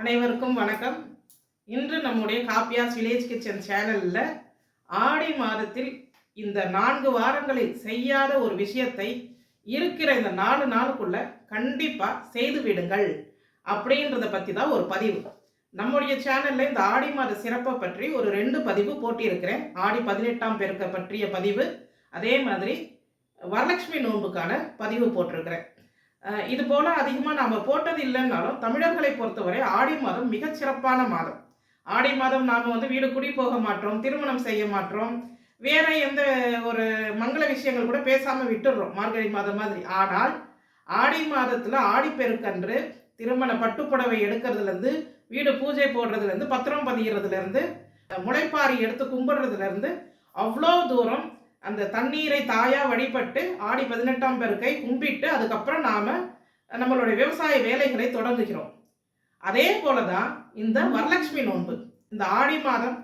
அனைவருக்கும் வணக்கம். இன்று நம்முடைய காப்பியாஸ் வில்லேஜ் கிச்சன் சேனலில் ஆடி மாதத்தில் இந்த நான்கு வாரங்களில் செய்யாத ஒரு விஷயத்தை இருக்கிற இந்த நாலு நாளுக்குள்ள கண்டிப்பாக செய்து விடுங்கள் அப்படின்றத பற்றி தான் ஒரு பதிவு. நம்முடைய சேனலில் இந்த ஆடி மாத சிறப்பை பற்றி ஒரு ரெண்டு பதிவு போட்டியிருக்கிறேன் ஆடி பதினெட்டாம் பெருக்க பற்றிய பதிவு. அதே மாதிரி வரலட்சுமி நோன்புக்கான பதிவு போட்டிருக்கிறேன். இது போல அதிகமாக நாம் போட்டது இல்லைன்னாலும் தமிழர்களை பொறுத்தவரை ஆடி மாதம் மிகச் சிறப்பான மாதம். ஆடி மாதம் நாம் வந்து வீடு குடி போக மாட்டோம் திருமணம் செய்ய மாட்டோம். வேற எந்த ஒரு மங்கள விஷயங்கள் கூட பேசாமல் விட்டுடுறோம் மார்கழி மாதம் மாதிரி. ஆனால் ஆடி மாதத்தில் ஆடிப்பெருக்கன்று திருமண பட்டுப்புடவை எடுக்கிறதுலேருந்து வீடு பூஜை போடுறதுலேருந்து பத்திரம் பதிகிறதுலேருந்து முளைப்பாரி எடுத்து கும்பிடுறதுலேருந்து அவ்வளோ தூரம் அந்த தண்ணீரை தாயாக வழிபட்டு ஆடி பதினெட்டாம் பெருக்கை கும்பிட்டு அதுக்கப்புறம் நாம் நம்மளுடைய விவசாய வேலைகளை தொடங்குகிறோம். அதே போல தான் இந்த வரலட்சுமி நோன்பு. இந்த ஆடி மாதம்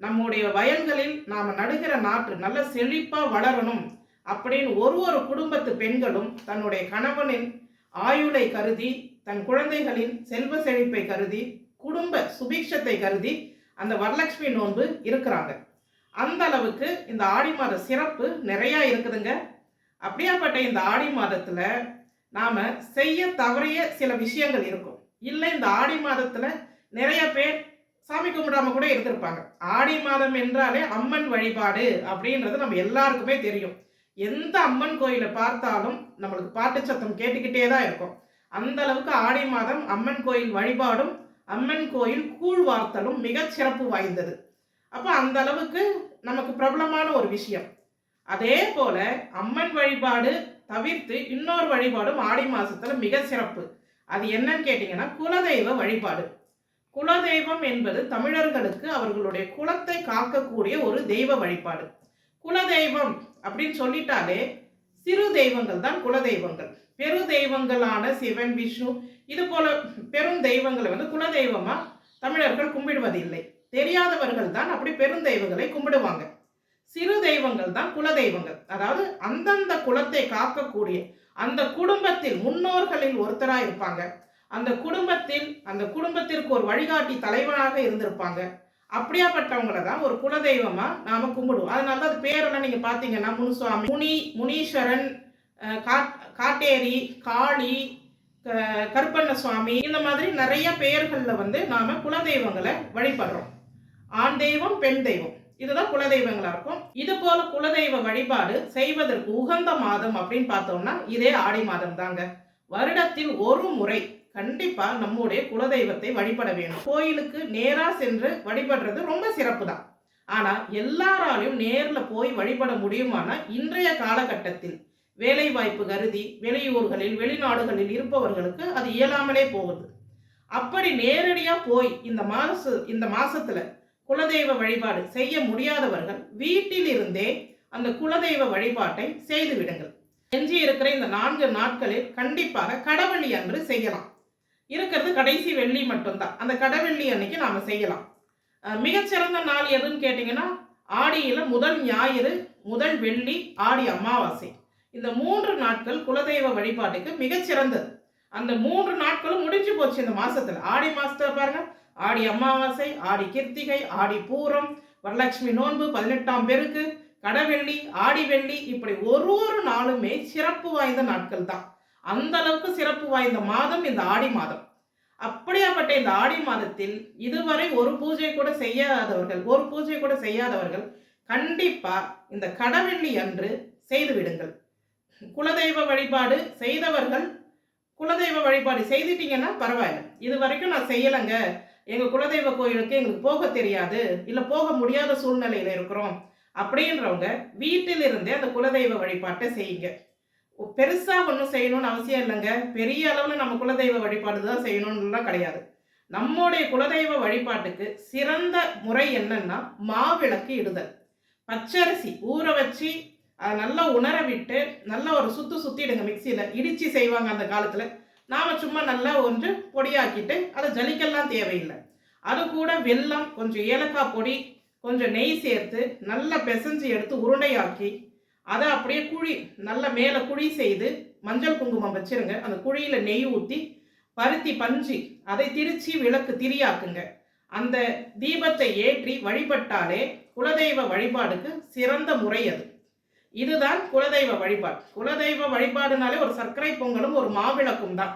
நம்முடைய வயல்களில் நாம் நடுகிற நாற்று நல்ல செழிப்பாக வளரணும் அப்படின்னு ஒரு ஒரு குடும்பத்து பெண்களும் தன்னுடைய கணவனின் ஆயுளை கருதி தன் குழந்தைகளின் செல்வ செழிப்பை கருதி குடும்ப சுபிக்ஷத்தை கருதி அந்த வரலட்சுமி நோன்பு இருக்கிறாங்க. அந்த அளவுக்கு இந்த ஆடி மாத சிறப்பு நிறையா இருக்குதுங்க. அப்படியாப்பட்ட இந்த ஆடி மாதத்தில் நாம் செய்ய தவறிய சில விஷயங்கள் இருக்கும். இல்லை இந்த ஆடி மாதத்தில் நிறைய பேர் சாமி கும்பிடாம கூட இருந்திருப்பாங்க. ஆடி மாதம் என்றாலே அம்மன் வழிபாடு அப்படின்றது நம்ம எல்லாருக்குமே தெரியும். எந்த அம்மன் கோயிலை பார்த்தாலும் நம்மளுக்கு பாட்டு சத்தம் கேட்டுக்கிட்டே தான் இருக்கும். அந்த அளவுக்கு ஆடி மாதம் அம்மன் கோயில் வழிபாடும் அம்மன் கோயில் கூழ் வார்த்தலும் மிகச் சிறப்பு வாய்ந்தது. அப்போ அந்த அளவுக்கு நமக்கு பிரபலமான ஒரு விஷயம். அதே போல அம்மன் வழிபாடு தவிர்த்து இன்னொரு வழிபாடும் ஆடி மாசத்துல மிக சிறப்பு. அது என்னன்னு கேட்டிங்கன்னா குலதெய்வ வழிபாடு. குலதெய்வம் என்பது தமிழர்களுக்கு அவர்களுடைய குலத்தை காக்கக்கூடிய ஒரு தெய்வ வழிபாடு. குலதெய்வம் அப்படின்னு சொல்லிட்டாலே சிறு தெய்வங்கள் தான் குலதெய்வங்கள். பெரு தெய்வங்களான சிவன் விஷ்ணு இது போல பெரும் தெய்வங்களை வந்து குலதெய்வமா தமிழர்கள் கும்பிடுவதில்லை. தெரியாதவர்கள் தான் அப்படி பெருந்தெய்வங்களை கும்பிடுவாங்க. சிறு தெய்வங்கள் தான் குலதெய்வங்கள் அதாவது அந்தந்த குலத்தை காக்கக்கூடிய அந்த குடும்பத்தில் முன்னோர்களில் ஒருத்தராக இருப்பாங்க. அந்த குடும்பத்தில் அந்த குடும்பத்திற்கு ஒரு வழிகாட்டி தலைவனாக இருந்திருப்பாங்க. அப்படியாப்பட்டவங்களை தான் ஒரு குலதெய்வமா நாம கும்பிடுவோம். அதனால தான் அது பேரெல்லாம் நீங்க பாத்தீங்கன்னா முனுசுவாமி முனி முனீஸ்வரன் காட்- காட்டேரி காளி க- கருப்பண்ண சுவாமி இந்த மாதிரி நிறைய பெயர்களில் வந்து நாம குலதெய்வங்களை வழிபடுறோம். ஆண் தெய்வம் பெண் தெய்வம். இதுதான் குலதெய்வங்களா இருக்கும். இது போல குலதெய்வ வழிபாடு செய்வதற்கு உகந்த மாதம் அப்படின்னு பார்த்தோம்னா இதே ஆடி மாதம் தாங்க. வருடத்தில் ஒரு முறை கண்டிப்பா நம்முடைய குலதெய்வத்தை வழிபட வேண்டும் கோயிலுக்கு நேரா சென்று வழிபடுறது ரொம்ப சிறப்பு தான் ஆனா எல்லாராலையும் நேர்ல போய் வழிபட முடியுமானா இன்றைய காலகட்டத்தில் வேலை வாய்ப்பு கருதி வெளியூர்களில் வெளிநாடுகளில் இருப்பவர்களுக்கு அது இயலாமலே போகுது. அப்படி நேரடியா போய் இந்த மாச இந்த மாசத்துல குலதெய்வ வழிபாடு செய்ய முடியாதவர்கள் வீட்டில் இருந்தே அந்த குலதெய்வ வழிபாட்டை செய்து விடுங்கள். எஞ்சி இருக்கிற இந்த நான்கு நாட்களில் கண்டிப்பாக கடவெள்ளி அன்று செய்யலாம். இருக்கிறது கடைசி வெள்ளி மட்டும்தான். அந்த கடவெள்ளி அன்னைக்கு நாம செய்யலாம். மிகச்சிறந்த நாள் எதுன்னு கேட்டிங்கன்னா ஆடியில முதல் ஞாயிறு முதல் வெள்ளி ஆடி அமாவாசை. இந்த மூன்று நாட்கள் குலதெய்வ வழிபாட்டுக்கு மிகச்சிறந்தது. அந்த மூன்று நாட்களும் முடிஞ்சு போச்சு இந்த மாசத்துல. ஆடி மாசத்துல பாருங்க ஆடி அமாவாசை ஆடி கிருத்திகை ஆடி பூரம் வரலட்சுமி நோன்பு பதினெட்டாம் பெருக்கு கடவெள்ளி ஆடி வெள்ளி இப்படி ஒரு ஒரு நாளுமே சிறப்பு வாய்ந்த நாட்கள் தான். அந்த அளவுக்கு சிறப்பு வாய்ந்த மாதம் இந்த ஆடி மாதம். அப்படியாப்பட்ட இந்த ஆடி மாதத்தில் இதுவரை ஒரு பூஜை கூட செய்யாதவர்கள் ஒரு பூஜை கூட செய்யாதவர்கள் கண்டிப்பா இந்த கடவெள்ளி அன்று செய்து விடுங்கள். குலதெய்வ வழிபாடு செய்தவர்கள் குலதெய்வ வழிபாடு செய்துட்டீங்கன்னா பரவாயில்ல. இது வரைக்கும் நான் செய்யலைங்க. எங்கள் குலதெய்வ கோயிலுக்கு எங்களுக்கு போக தெரியாது இல்லை போக முடியாத சூழ்நிலையில் இருக்கிறோம் அப்படின்றவங்க வீட்டில் இருந்தே அந்த குலதெய்வ வழிபாட்டை செய்யுங்க. பெருசாக ஒன்றும் செய்யணும்னு அவசியம் இல்லைங்க. பெரிய அளவில் நம்ம குலதெய்வ வழிபாடு தான் செய்யணும்னுலாம் கிடையாது. நம்முடைய குலதெய்வ வழிபாட்டுக்கு சிறந்த முறை என்னன்னா மாவிளக்கு இடுதல். பச்சரிசி ஊற வச்சு அதை நல்லா உணர விட்டு நல்லா ஒரு சுத்து சுற்றிடுங்க மிக்சியில் இடித்து செய்வாங்க அந்த காலத்தில். நாம் சும்மா நல்லா ஒன்று பொடியாக்கிட்டு அதை ஜலிக்கெல்லாம் தேவையில்லை. அது கூட வெல்லம் கொஞ்சம் ஏலக்காய் பொடி கொஞ்சம் நெய் சேர்த்து நல்லா பிசைஞ்சு எடுத்து உருண்டையாக்கி அதை அப்படியே குழி நல்லா மேலே குழி செய்து மஞ்சள் குங்குமம் வச்சுருங்க. அந்த குழியில் நெய் ஊற்றி பருத்தி பஞ்சு அதை திரிச்சு விளக்கு திரியாக்குங்க. அந்த தீபத்தை ஏற்றி வழிபட்டாலே குலதெய்வ வழிபாடுக்கு சிறந்த முறை அது. இதுதான் குலதெய்வ வழிபாடு. குலதெய்வ வழிபாடுனாலே ஒரு சர்க்கரை பொங்கலும் ஒரு மாவிளக்கும் தான்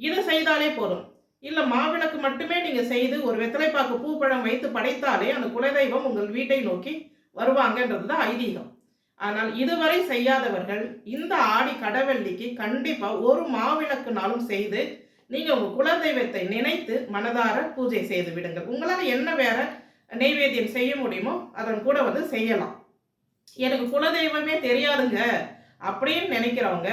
இது செய்தாலே போதும். இல்லை மாவிளக்கு மட்டுமே நீங்கள் செய்து ஒரு வெத்தலைப்பாக்கு பூப்பழம் வைத்து படைத்தாலே அந்த குலதெய்வம் உங்கள் வீட்டை நோக்கி வருவாங்கன்றது தான் ஐதீகம். ஆனால் இதுவரை செய்யாதவர்கள் இந்த ஆடி கடவெள்ளிக்கு கண்டிப்பாக ஒரு மாவிளக்குனாலும் செய்து நீங்கள் உங்கள் குலதெய்வத்தை நினைத்து மனதார பூஜை செய்து விடுங்கள். உங்களால் என்ன வேற நெய்வேத்தியம் செய்ய முடியுமோ அதன் கூட வந்து செய்யலாம். எனக்கு குலதெய்வமே தெரியாதுங்க அப்படின்னு நினைக்கிறவங்க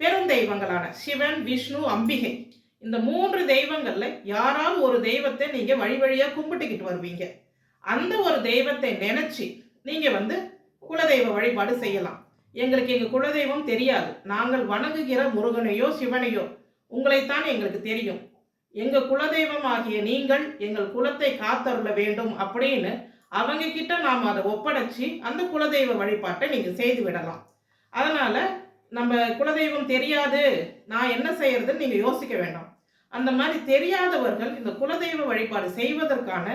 பெருந்தெய்வங்களான சிவன் விஷ்ணு அம்பிகை. இந்த மூன்று தெய்வங்கள்ல யாராவது ஒரு தெய்வத்தை நீங்க வழி வழியா கும்பிட்டுக்கிட்டு வருவீங்க. அந்த ஒரு தெய்வத்தை நினைச்சு நீங்க வந்து குலதெய்வ வழிபாடு செய்யலாம். எங்களுக்கு எங்க குலதெய்வம் தெரியாது. நாங்கள் வணங்குகிற முருகனையோ சிவனையோ உங்களைத்தான் எங்களுக்கு தெரியும். எங்க குலதெய்வம் ஆகிய நீங்கள் எங்கள் குலத்தை காத்தருள வேண்டும் அப்படின்னு அவங்க கிட்ட நாம் அதை ஒப்படைச்சு அந்த குலதெய்வ வழிபாட்டை நீங்கள் செய்து விடலாம். அதனால் நம்ம குலதெய்வம் தெரியாது நான் என்ன செய்யறதுன்னு நீங்கள் யோசிக்க வேண்டாம். அந்த மாதிரி தெரியாதவர்கள் இந்த குலதெய்வ வழிபாடு செய்வதற்கான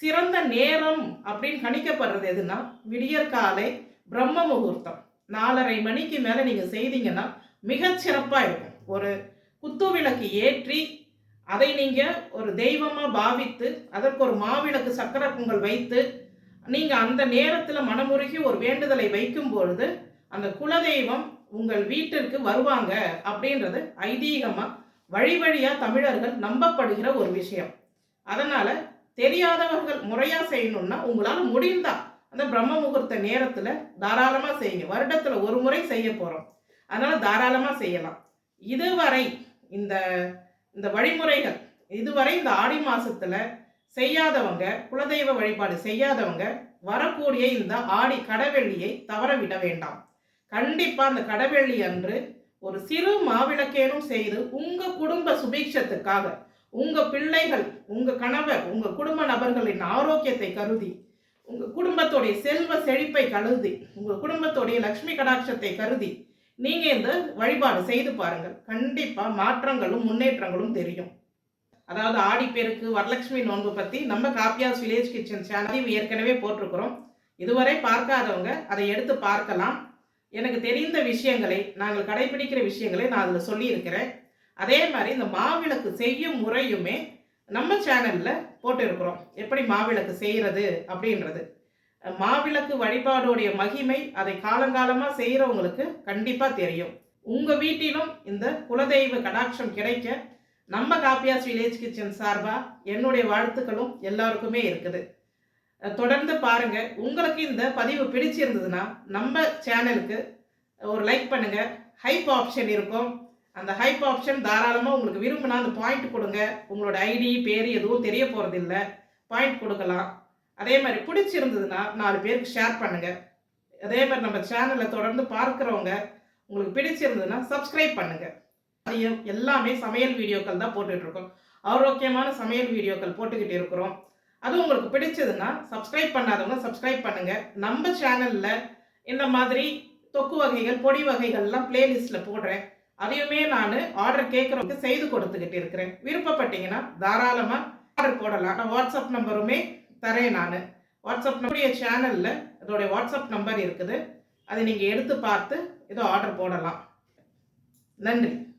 சிறந்த நேரம் அப்படின்னு கணிக்கப்படுறது எதுனா விடியற்காலை பிரம்ம முகூர்த்தம். நாலரை மணிக்கு மேலே நீங்கள் செய்தீங்கன்னா மிகச்சிறப்பாக இருக்கும். ஒரு குத்து விளக்கு ஏற்றி அதை நீங்கள் ஒரு தெய்வமாக பாவித்து அதற்கு ஒரு மாவிளக்கு சக்கரை பொங்கல் வைத்து நீங்கள் அந்த நேரத்தில் மனமுருகி ஒரு வேண்டுதலை வைக்கும் பொழுது அந்த குலதெய்வம் உங்கள் வீட்டிற்கு வருவாங்க அப்படின்றது ஐதீகமாக வழி வழியாக தமிழர்கள் நம்பப்படுகிற ஒரு விஷயம். அதனால் தெரியாதவர்கள் முறையாக செய்யணும்னா உங்களால் முடிந்தா அந்த பிரம்ம முகூர்த்த நேரத்தில் தாராளமாக செய்யுங்க. வருடத்தில் ஒரு முறை செய்ய போகிறோம் அதனால் தாராளமாக செய்யலாம். இதுவரை இந்த இந்த வழிமுறைகள். இதுவரை இந்த ஆடி மாசத்துல செய்யாதவங்க குலதெய்வ வழிபாடு செய்யாதவங்க வரக்கூடிய இந்த ஆடி கடவெள்ளியை தவற விட வேண்டாம். கண்டிப்பா அந்த கடவெள்ளி அன்று ஒரு சிறு மாவிளக்கேனும் செய்து உங்க குடும்ப சுபீட்சத்துக்காக உங்க பிள்ளைகள் உங்க கணவர் உங்க குடும்ப நபர்களின் ஆரோக்கியத்தை கருதி உங்க குடும்பத்துடைய செல்வ செழிப்பை கருதி உங்க குடும்பத்துடைய லக்ஷ்மி கடாட்சத்தை கருதி நீங்கள் இந்த வழிபாடு செய்து பாருங்கள். கண்டிப்பாக மாற்றங்களும் முன்னேற்றங்களும் தெரியும். அதாவது ஆடிப்பெருக்கு வரலட்சுமி நோன்பு பற்றி நம்ம காப்பியாஸ் வில்லேஜ் கிச்சன் சேனல் ஏற்கனவே போட்டிருக்கிறோம். இதுவரை பார்க்காதவங்க அதை எடுத்து பார்க்கலாம். எனக்கு தெரிந்த விஷயங்களை நாங்கள் கடைபிடிக்கிற விஷயங்களை நான் அதில் சொல்லியிருக்கிறேன். அதே மாதிரி இந்த மாவிளக்கு செய்யும் முறையுமே நம்ம சேனலில் போட்டிருக்கிறோம். எப்படி மாவிளக்கு செய்கிறது அப்படின்றது. மாவிளக்கு வழிபாடோடைய மகிமை அதை காலங்காலமாக செய்கிறவங்களுக்கு கண்டிப்பாக தெரியும். உங்கள் வீட்டிலும் இந்த குலதெய்வ கடாட்சம் கிடைக்க நம்ம காப்பியாஸ் வில்லேஜ் கிச்சன் சார்பாக என்னுடைய வாழ்த்துக்களும் எல்லாருக்குமே இருக்குது. தொடர்ந்து பாருங்க. உங்களுக்கு இந்த பதிவு பிடிச்சிருந்ததுன்னா நம்ம சேனலுக்கு ஒரு லைக் பண்ணுங்கள் ஹைப் ஆப்ஷன் இருக்கும். அந்த ஹைப் ஆப்ஷன் தாராளமாக உங்களுக்கு விரும்பினா அந்த பாயிண்ட் கொடுங்க. உங்களோட ஐடி பேர் எதுவும் தெரிய போகிறதில்ல பாயிண்ட் கொடுக்கலாம். அதே மாதிரி பிடிச்சிருந்ததுன்னா நாலு பேருக்கு ஷேர் பண்ணுங்க. அதே மாதிரி நம்ம சேனலை தொடர்ந்து பார்க்குறவங்க உங்களுக்கு பிடிச்சிருந்ததுன்னா சப்ஸ்கிரைப் பண்ணுங்க. அதையும் எல்லாமே சமையல் வீடியோக்கள் தான் போட்டுட்ருக்கோம் ஆரோக்கியமான சமையல் வீடியோக்கள் போட்டுக்கிட்டு இருக்கிறோம். அதுவும் உங்களுக்கு பிடிச்சதுன்னா சப்ஸ்கிரைப் பண்ணாதவங்க சப்ஸ்கிரைப் பண்ணுங்க. நம்ம சேனலில் இந்த மாதிரி தொக்கு வகைகள் பொடி வகைகள்லாம் பிளேலிஸ்ட்ல போடுறேன். அதையுமே நான் ஆர்டர் கேட்குறவங்க செய்து கொடுத்துக்கிட்டு இருக்கிறேன். விருப்பப்பட்டீங்கன்னா தாராளமாக ஆர்டர் போடலாம். நான் வாட்ஸ்அப் நம்பருமே தரேன் நான். வாட்ஸ்அப் நம்முடைய சேனலில் அதோடைய வாட்ஸ்அப் நம்பர் இருக்குது. அதை நீங்கள் எடுத்து பார்த்து ஏதோ ஆர்டர் போடலாம். நன்றி.